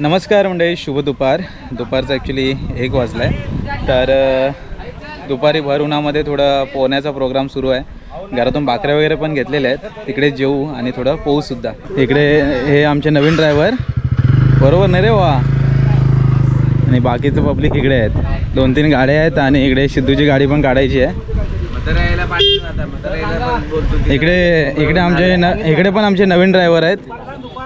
नमस्कार मंडळी शुभ दुपार. दुपारचा ॲक्च्युली एक वाजला आहे तर दुपारी भर उन्हामध्ये थोडं पोहण्याचा प्रोग्राम सुरू आहे. घरातून भाकऱ्या वगैरे पण घेतलेल्या आहेत. तिकडे जेवू आणि थोडं पोहूसुद्धा इकडे हे आमचे नवीन ड्रायव्हर बरोबर नाही रे वा? आणि बाकीचं पब्लिक इकडे आहेत. दोन तीन गाड्या आहेत आणि इकडे सिद्धूची गाडी पण काढायची आहे. इकडे इकडे आमचे न इकडे पण आमचे नवीन ड्रायव्हर आहेत.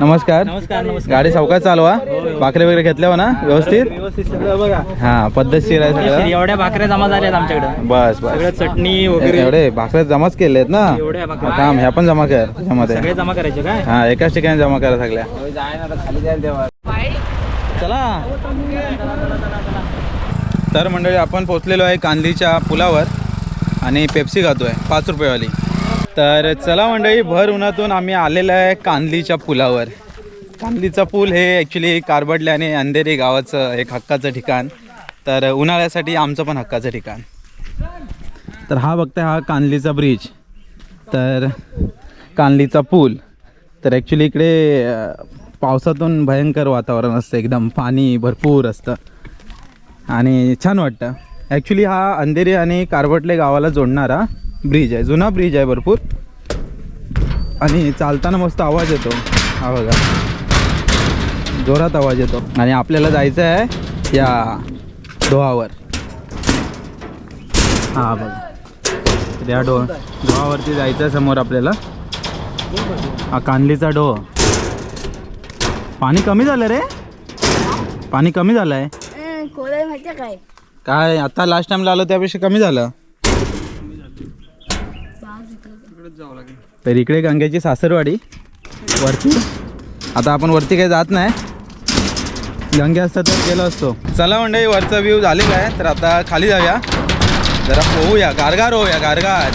नमस्कार. नमस्कार नमस्कार. गाडी सावकाश चालवा भाकरे वगैरे घेतल्या ना? व्यवस्थित? व्यवस्थित सगळं बघा. हा पद्धतशीर आहे सगळं. एवढ्या भाकऱ्या जमा झाल्यात आमच्याकडे. बस बस. चटणी वगैरे. एवढे भाकऱ्या जमाच केले आहेत ना? एवढ्या भाकऱ्या. थांब ह्या पण जमा कर सगळे जमा करायचे काय? हा एकाच ठिकाणी जमा करा सगळ्या. चला. तर मंडळी आपण पोचलेलो आहे कांदीच्या पुलावर आणि पेप्सी खातोय. पाच रुपयेवाली. तर चला मंडळी भर उन्हातून आम्ही आलेलो आहे कांदलीच्या पुलावर. कांदलीचा पूल हे ॲक्च्युली कारबडले आणि अंधेरी गावाचं एक हक्काचं ठिकाण. तर उन्हाळ्यासाठी आमचं पण हक्काचं ठिकाण. तर हा बघताय हा कांदलीचा ब्रिज तर कांदलीचा पूल. तर ॲक्च्युली इकडे पावसातून भयंकर वातावरण असतं एकदम. पाणी भरपूर असतं. आणि छान वाटतं. ॲक्च्युली हा अंधेरी आणि कारवटले गावाला जोडणारा ब्रिज आहे जुना ब्रिज आहे भरपूर. आणि चालताना मस्त आवाज येतो. हा बघा. जोरात आवाज येतो. आणि आपल्याला जायचं आहे या डोहावर. हा बघा. या डो डोहावरती जायचं आहे समोर आपल्याला. हा कांदलीचा डो. पाणी कमी झालं रे? पाणी कमी झालं आहे काय? आता लास्ट टाइमला आलो त्यापेक्षा कमी झालं. तर इकडे गंगेची सासरवाडी. वरती. आता आपण वरती काही जात नाही. गंगे असतात तर गेलो असतो. चला म्हणजे वरचा व्ह्यू झालेला आहे. तर आता खाली जाऊया. जरा पोहूया. गारगार होऊया गारगार.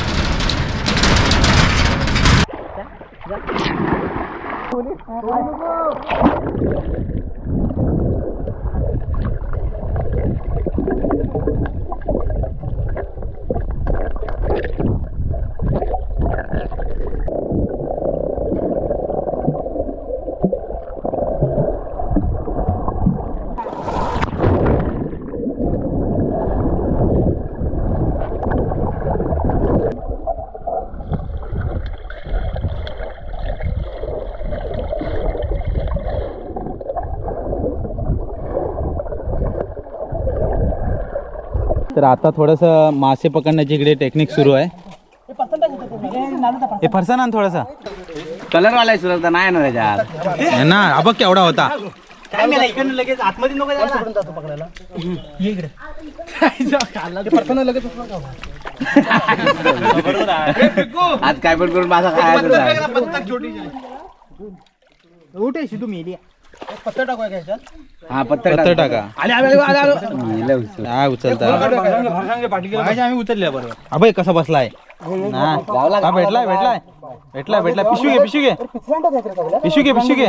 तर आता थोडंसं मासे पकडण्याची इकडे टेक्निक सुरू आहे. हे फरसा ना थोडासा. कलर वाला सुरत नाही ना त्याच्यात हे ना हा बघ केवढा होता. काय मी इकडून लगेच आतमध्ये नको जायला. आज काय पण करून माझा नाही. उठे शिदू मी पत्ता टाकू ह्याच्यात हा पत्तर पत्तर टाका. आले आले आले आले. काय उचलता. आम्ही उतरले बरोबर. अबे कसा बसलाय? ना. हा भेटलाय भेटलाय. भेटलाय भेटलाय. पिशवी घे पिशवी घे. पिशवी घे पिशवी घे.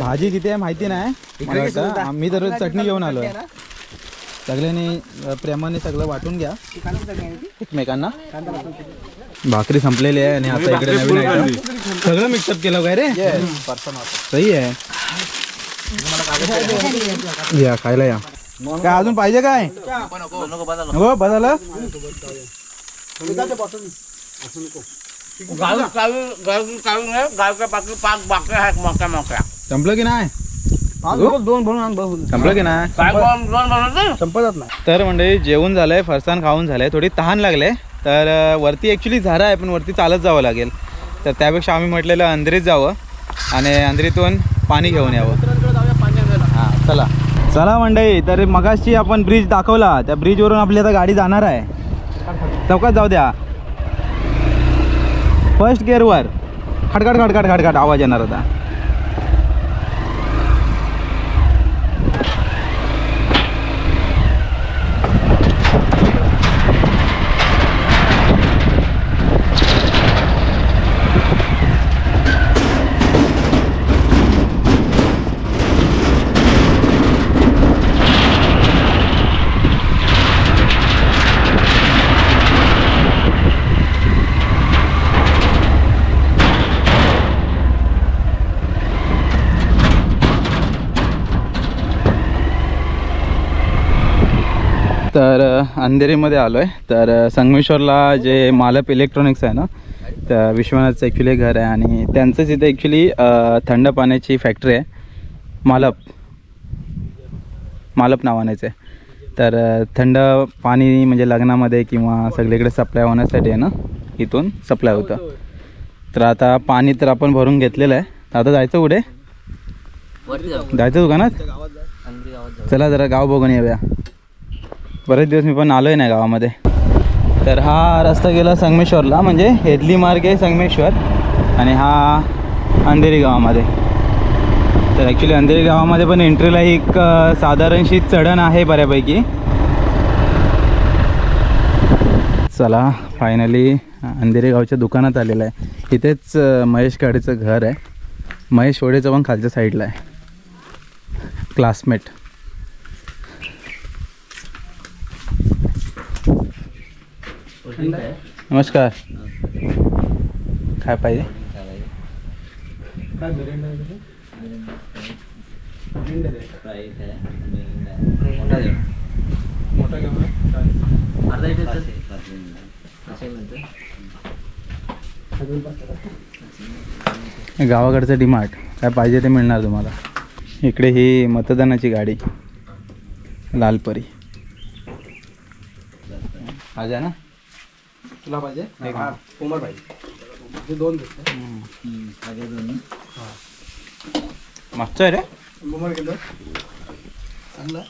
भाजी किती आहे माहिती नाही. मला वाटतं. आम्ही तर चटणी घेऊन आलोय. सगळ्यांनी प्रेमाने सगळं वाटून घ्या. एकमेकांना. भाकरी संपलेली आहे आणि आता इकडे नवीन आयटम सगळं मिक्सअप केलं काय रे? सही आहे. या खायला या. काय अजून पाहिजे काय? हो बदल संपलं की नाही? दोन भरून आण बघू संपलं की नाही संपतच नाही. तर म्हणजे जेवण झालंय फरसाण खाऊन झालंय थोडी तहान लागले. तर अ, वरती ॲक्च्युली झाडं आहे पण वरती चालत जावं लागेल. तर त्यापेक्षा आम्ही म्हटलेलं अंधेरीत जावं आणि अंधेरीतून पाणी घेऊन यावं. हां चला. चला मंडळी तर मगाशी आपण ब्रिज दाखवला. त्या ब्रिजवरून आपली आता गाडी जाणार आहे. चौकात जाऊ द्या. फर्स्ट गिअरवर खडखड खडखड खडखड आवाज येणार होता तर अंधेरीमध्ये आलो आहे तर संगमेश्वरला जे मालप इलेक्ट्रॉनिक्स आहे ना त्या विश्वनाथचं ॲक्च्युली घर आहे आणि त्यांचंच इथे ॲक्च्युली थंड पाण्याची फॅक्टरी आहे. मालप. मालप नावानेच आहे. तर थंड पाणी म्हणजे लग्नामध्ये किंवा सगळीकडे सप्लाय होण्यासाठी आहे ना इथून सप्लाय होतं. तर आता पाणी तर आपण भरून घेतलेलं आहे. आता जायचं कुठे? जायचं दुकानात? चला जरा गाव बघून येऊया. बरेच दिवस मी पण आलो आहे नाही गावामध्ये. तर हा रस्ता गेला संगमेश्वरला म्हणजे हेदली मार्ग आहे संगमेश्वर आणि हा अंधेरी गावामध्ये. तर ॲक्च्युली अंधेरी गावामध्ये पण एंट्रीला एक साधारणशी चढण आहे बऱ्यापैकी. चला फायनली अंधेरी गावच्या दुकानात आलेलं आहे. इथेच महेश काडेचं घर आहे. महेश ओढेचं पण खालच्या साईडला आहे. क्लासमेट नमस्कार. काय पाहिजे? गावाकडचं डिमार्ट. काय पाहिजे ते मिळणार तुम्हाला. इकडे ही मतदानाची गाडी. लालपरी. पाहिजे ना? तुला पाहिजे? कोमल पाहिजे दोन मागचं आहे रे. कोमल किलो चांगला.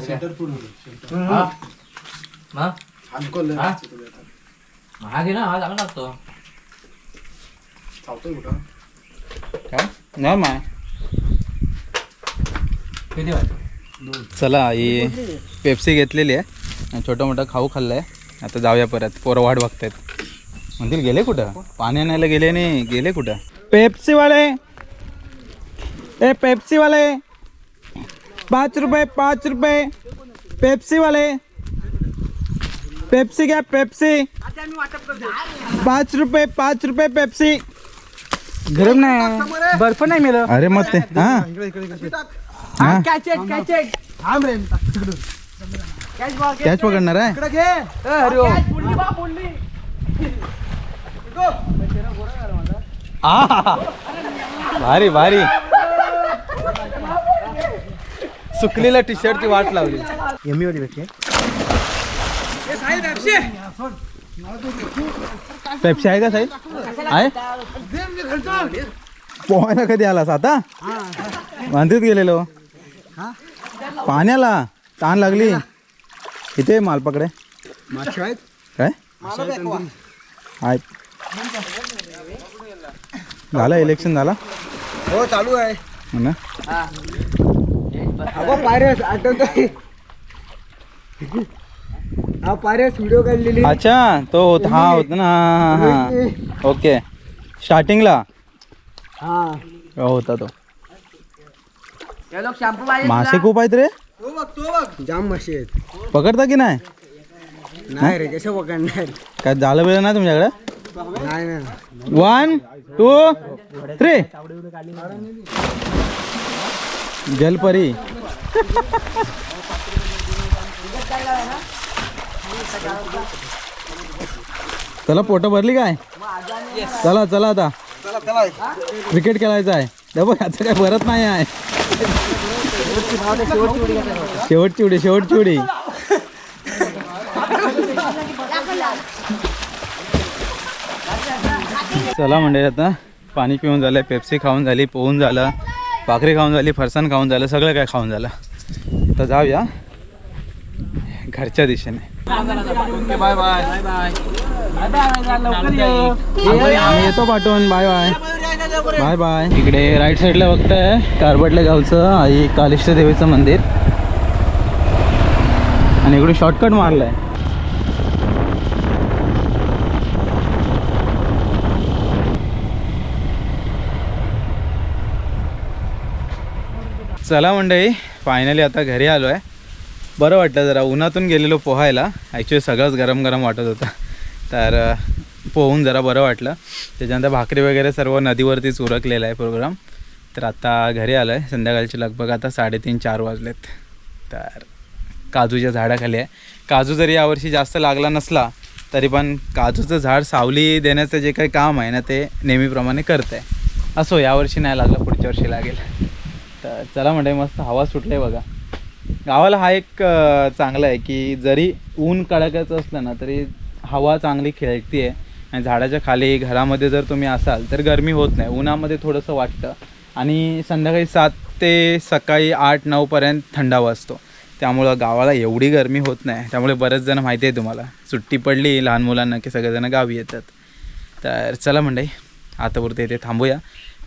सेंटर फूड हलकोल हा. घे ना हा चांगला लागतो. चावतोय कुठं? काय? नाही माय. किती चला ही पेप्सी घेतलेली आहे. छोटं मोठं खाऊ खाल्लं आहे आता जाऊया परत. पोरं वाट बघतायत. म्हणतील गेले कुठं? पाणी आणायला गेले नाही. गेले कुठं? पेप्सीवाले. ए पेप्सीवाले. पाच रुपये पाच रुपये. पेप्सीवाले. पेप्सी घ्या पेप्सी. पाच रुपये पाच रुपये पेप्सी. गरम नाही. बर्फ नाही मिळत अरे मग ते हां? हां? थांब रे तिकडून. कॅच पकडणार आहे? इकडे घे. अरे आ. भारी भारी. सुकलेल्या टी शर्टची वाट लावली. एमी वाली भेटते पेप्सी. आहे का साई आहे? पोहायला कधी आलास आता? बांधीत गेलेलो. पाण्याला ताण लागली. इथे माल पकडे. मासे आहेत काय आहेत झालं इलेक्शन झाला? हो चालू आहे. हो ना? अगो पायरेस हा पायरेस व्हिडिओ काढलेली. अच्छा तो होता हा होता ना हा ओके. स्टार्टिंगला हा. होता तो. मासे खूप आहेत रे. जाम मासे आहेत. पकडता की नाही? नाही रे कसे पकडणार? काय झालं बिलं ना तुमच्याकडे? नाही ना वन टू थ्री जलपरी. चला पोट भरली काय? चला चला आता. क्रिकेट खेळायचं आहे. हे बघ याचं काय भरत नाही आहे. शेवटची उडी शेवटची उडी चला म्हणजे आता पाणी पिऊन झालं पेप्सी खाऊन झाली पोहून झालं भाकरी खाऊन झाली फरसाण खाऊन झालं सगळं काय खाऊन झालं. तर जाऊया. घरच्या दिशेने. Bye bye. आम्ही येतो पाठवून. Bye bye. Bye bye. इकडे राईट साईडला बघताय कारबटल्या गावचं आई कालिष्ट देवीचं मंदिर. आणि इकडे शॉर्टकट मारलाय. चला मंडळी फायनली आता घरी आलो आहे बरं वाटलं जरा उन्हातून गेलेलो पोहायला. ॲक्च्युली सगळंच गरम गरम वाटत होतं. तर पोहून जरा बरं वाटलं. त्याच्यानंतर भाकरी वगैरे सर्व नदीवरतीच उरकलेला आहे प्रोग्राम तर आता घरी आलो आहे संध्याकाळची लगभग आता साडेतीन चार वाजलेत. तर काजूच्या झाडाखाली आहे. काजू जरी यावर्षी जास्त लागला नसला तरी पण काजूचं झाड सावली देण्याचं जे काही काम आहे ना ते नेहमीप्रमाणे करत आहे असो यावर्षी नाही लागलं पुढच्या वर्षी लागेल. तर चला म्हणजे मस्त हवा सुटले बघा. गावाला हा एक चांगला आहे की जरी ऊन कडाक्याचं असलं ना तरी हवा चांगली खेळती आहे आणि झाडाच्या खाली घरामध्ये जर तुम्ही असाल तर गरमी होत नाही. उन्हामध्ये थोडंसं वाटतं. आणि संध्याकाळी सात ते सकाळी आठ नऊपर्यंत थंडावा असतो. त्यामुळं गावाला एवढी गरमी होत नाही. त्यामुळे बरेच जण माहिती आहे तुम्हाला. सुट्टी पडली लहान मुलांना की सगळेजण गावी येतात. तर चला मंडई आतापुरते इथे थांबूया.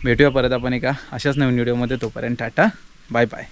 भेटूया परत आपण एका अशाच नवीन व्हिडिओमध्ये. तोपर्यंत टाटा. Bye bye.